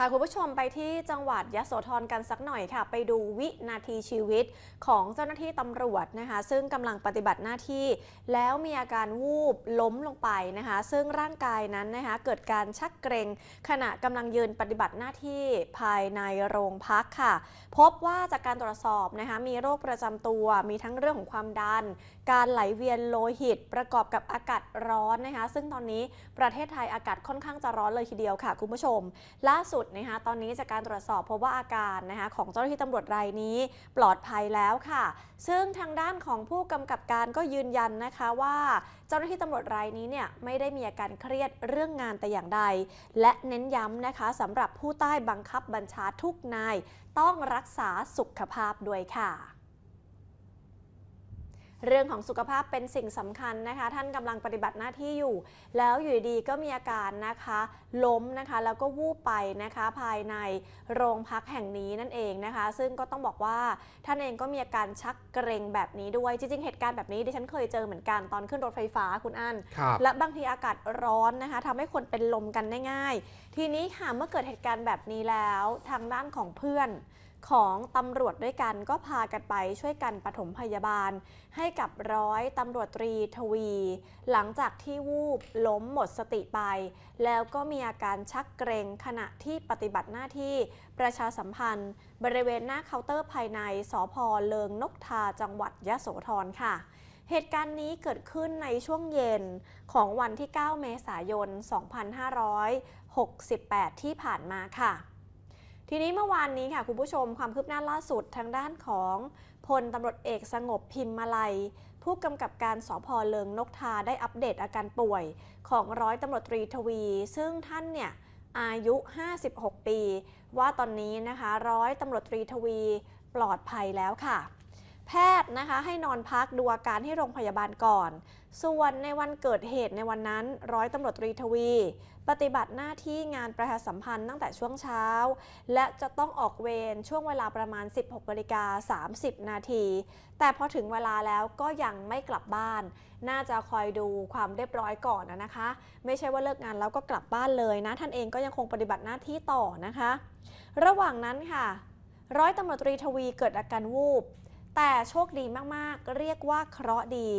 พาคุณผู้ชมไปที่จังหวัดยะโสธรกันสักหน่อยค่ะ ไปดูวินาทีชีวิตของเจ้าหน้าที่ตำรวจนะคะ ซึ่งกำลังปฏิบัติหน้าที่ แล้วมีอาการวูบล้มลงไปนะคะ ซึ่งร่างกายนั้นนะคะเกิดการชักเกรงขณะกำลังยืนปฏิบัติหน้าที่ภายในโรงพักค่ะ พบว่าจากการตรวจสอบนะคะมีโรคประจำตัว มีทั้งเรื่องของความดัน การไหลเวียนโลหิต ประกอบกับอากาศร้อนนะคะ ซึ่งตอนนี้ประเทศไทยอากาศค่อนข้างจะร้อนเลยทีเดียวค่ะ คุณผู้ชม ล่าสุดนะคะตอนนี้จากการตรวจสอบพบว่าอาการนะคะของเจ้าหน้าที่ตำรวจรายนี้ปลอดภัยแล้วค่ะ ซึ่งทางด้านของผู้กำกับการก็ยืนยันนะคะว่าเจ้าหน้าที่ตำรวจรายนี้เนี่ยไม่ได้มีอาการเครียดเรื่องงานแต่อย่างใด และเน้นย้ำนะคะสำหรับผู้ใต้บังคับบัญชาทุกนาย ต้องรักษาสุขภาพด้วยค่ะ เรื่องของสุขภาพเป็นสิ่งสำคัญนะคะ ท่านกำลังปฏิบัติหน้าที่อยู่ แล้วอยู่ดีๆก็มีอาการนะคะ ล้มนะคะ แล้วก็วูบไปนะคะภายในโรงพักแห่งนี้นั่นเองนะคะ ซึ่งก็ต้องบอกว่าท่านเองก็มีอาการชักเกรงแบบนี้ด้วย จริงๆ เหตุการณ์แบบนี้ดิฉันเคยเจอเหมือนกันตอนขึ้นรถไฟฟ้าคุณอั้นครับและบางทีอากาศร้อนนะคะทำให้คนเป็นลมกันได้ง่าย ทีนี้ค่ะเมื่อเกิดเหตุการณ์แบบนี้แล้วทางด้านของเพื่อน ของตำรวจด้วยกันก็พากันไปช่วยกันปฐมพยาบาล ให้กับร้อยตำรวจตรีทวี หลังจากที่วูบล้มหมดสติไป แล้วก็มีอาการชักเกรงขณะที่ปฏิบัติหน้าที่ประชาสัมพันธ์ บริเวณหน้าเคาน์เตอร์ภายในสพเลิงนกทาจังหวัดยะโสธรค่ะเหตุการณ์นี้เกิดขึ้นในช่วงเย็นของวันที่ 9 เมษายน 2568 ที่ผ่านมาค่ะ ทีนี้เมื่อวานนี้ค่ะคุณผู้ชมความคืบหน้าล่าสุดทางด้านของพลตำรวจเอกสงบพิมมาลัย ผู้กำกับการสพเลิงนกทาได้อัปเดตอาการป่วยของร้อยตำรวจตรีทวี ซึ่งท่านเนี่ยอายุ 56 ปี ว่าตอนนี้นะคะร้อยตำรวจตรีทวีปลอดภัยแล้วค่ะ แพทย์นะคะให้นอนพักดูอาการที่โรงพยาบาลก่อน ส่วนในวันเกิดเหตุในวันนั้นร้อยตำรวจตรีทวี ปฏิบัติหน้าที่งานประชาสัมพันธ์ตั้งแต่ช่วงเช้า และจะต้องออกเวรช่วงเวลาประมาณ 16นาฬิกา30 นาที แต่พอถึงเวลาแล้วก็ยังไม่กลับบ้าน น่าจะคอยดูความเรียบร้อยก่อนนะนะคะ ไม่ใช่ว่าเลิกงานแล้วก็กลับบ้านเลยนะ ท่านเองก็ยังคงปฏิบัติหน้าที่ต่อนะคะ ระหว่างนั้นค่ะ ร้อยตำรวจตรีทวีเกิดอาการวูบ แต่โชคดีมากๆ เรียกว่าเคราะห์ดี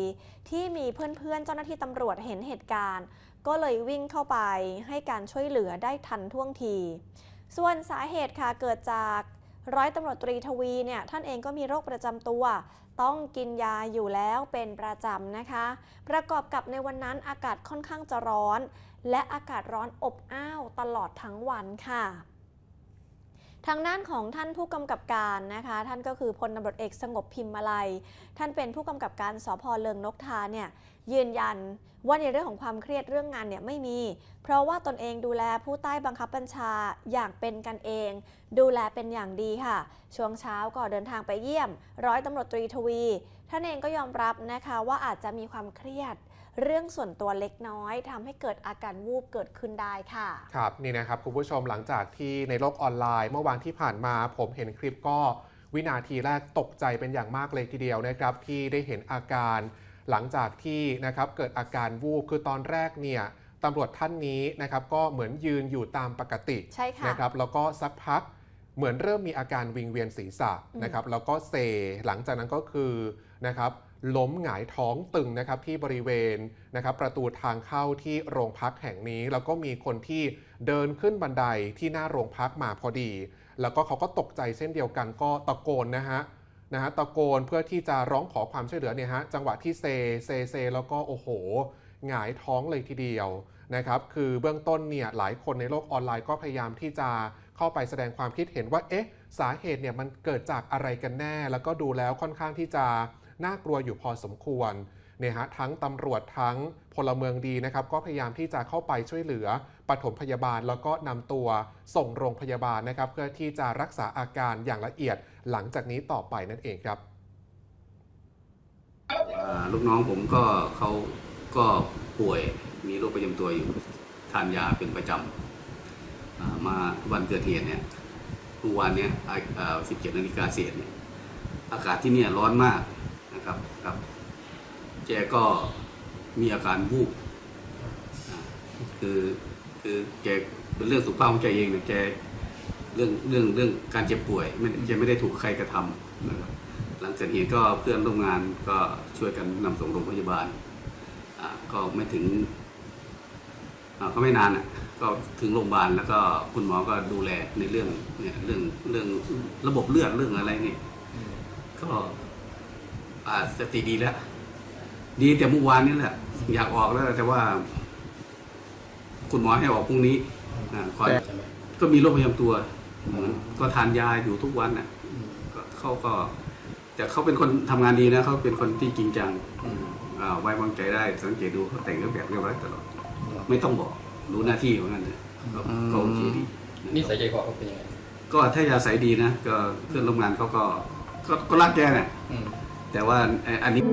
ที่มีเพื่อนๆ เจ้าหน้าที่ตำรวจเห็นเหตุการณ์ ก็เลยวิ่งเข้าไปให้การช่วยเหลือได้ทันท่วงที ส่วนสาเหตุค่ะเกิดจากร้อยตำรวจตรีทวีเนี่ยท่านเองก็มีโรคประจำตัว ต้องกินยาอยู่แล้วเป็นประจำนะคะ ประกอบกับในวันนั้นอากาศค่อนข้างจะร้อน และอากาศร้อนอบอ้าวตลอดทั้งวันค่ะ ทางด้านของท่านผู้กำกับการนะคะ ท่านก็คือพลตำรวจเอกสงบพิมพ์มาลัย ท่านเป็นผู้กำกับการสพเลิงนกทาเนี่ยยืนยันว่าในเรื่องของความเครียดเรื่องงานเนี่ยไม่มี เพราะว่าตนเองดูแลผู้ใต้บังคับบัญชาอย่างเป็นกันเอง ดูแลเป็นอย่างดีค่ะ ช่วงเช้าก็เดินทางไปเยี่ยม ร้อยตำรวจตรีทวี ท่านเองก็ยอมรับนะคะว่าอาจจะมีความเครียด เรื่องส่วนตัวเล็กน้อยทำให้เกิดอาการวูบเกิดขึ้นได้ค่ะ ครับนี่นะครับคุณผู้ชมหลังจากที่ในโลกออนไลน์ เมื่อวานที่ผ่านมา ผมเห็นคลิปก็วินาทีแรกตกใจเป็นอย่างมากเลยทีเดียวนะครับ ที่ได้เห็นอาการหลังจากที่นะครับเกิดอาการวูบคือตอนแรกเนี่ยตำรวจท่านนี้นะครับก็เหมือนยืนอยู่ตามปกติใช่ค่ะนะครับแล้วก็สักพักเหมือนเริ่มมีอาการวิงเวียนศีรษะอืมนะครับแล้วก็เซหลังจากนั้นก็คือนะครับ ล้มหงายท้องตึงนะครับที่บริเวณนะครับประตูทางเข้าที่โรงพักแห่งนี้ แล้วก็มีคนที่เดินขึ้นบันไดที่หน้าโรงพักมาพอดี แล้วก็เขาก็ตกใจเช่นเดียวกันก็ตะโกนนะฮะนะฮะตะโกนเพื่อที่จะร้องขอความช่วยเหลือเนี่ยฮะจังหวะที่เซเซเซแล้วก็โอ้โหหงายท้องเลยทีเดียวนะครับคือเบื้องต้นเนี่ยหลายคนในโลกออนไลน์ก็พยายามที่จะเข้าไปแสดงความคิดเห็นว่าเอ๊ะ สาเหตุเนี่ยมันเกิดจากอะไรกันแน่ แล้วก็ดูแล้วค่อนข้างที่จะน่ากลัวอยู่พอสมควรเนี่ยฮะทั้งตำรวจทั้งพลเมืองดีนะครับ ก็พยายามที่จะเข้าไปช่วยเหลือปฐมพยาบาล แล้วก็นำตัวส่งโรงพยาบาลนะครับ เพื่อที่จะรักษาอาการอย่างละเอียดหลังจากนี้ต่อไปนั่นเองครับลูกน้องผมก็เขาก็ป่วยมีโรคประจำตัวอยู่ทานยาเป็นประจำมาวันเกิดเหตุเนี่ย เมื่อวานเนี่ยอ่า17นาฬิกาเศษเนี่ยอากาศที่เนี่ยร้อนมากนะครับครับแกก็มีอาการวูบคือคือแกเป็นเรื่องสุขภาพของแกเองนี่ยแกรื่องเรื่องเรื่องการเจ็บป่วยไม่จะไม่ได้ถูกใครกระทำนะครับหลังเกิดเหตุก็เพื่อนร่วมงานก็ช่วยกันนำส่งโรงพยาบาลอ่าก็ไม่ถึง ก็ไม่นานอะก็ถึงโรงพยาบาลแล้วก็คุณหมอก็ดูแลในเรื่องเนี่ยเรื่องเรื่องระบบเลือดเรื่องอะไรนี่ก็อ่าสติดีแล้ว ดีแต่เมื่อวานนี้แหละ อยากออกแล้วแต่ว่า คุณหมอให้ออกพรุ่งนี้อ่าก่อนใช่ไหมก็มีโรคประจำตัวเหมือนก็ทานยาอยู่ทุกวันน่ะอืมก็เขาก็ แต่เขาเป็นคนทำงานดีนะเขาเป็นคนที่จริงจังอืมอ่าไว้วางใจได้ สังเกตดูเขาแต่งเครื่องแบบเรียบร้อยตลอด ไม่ต้องบอกรู้หน้าที่ของมันเลยก็ก็โอเคดีนิสัยใจคอเขาเป็นยังไงก็ถ้ายาใสยดีนะก็เพื่อนร่วมงานเขาก็ก็ก็รักแกแหละอืมแต่ว่าไอ้อันนี้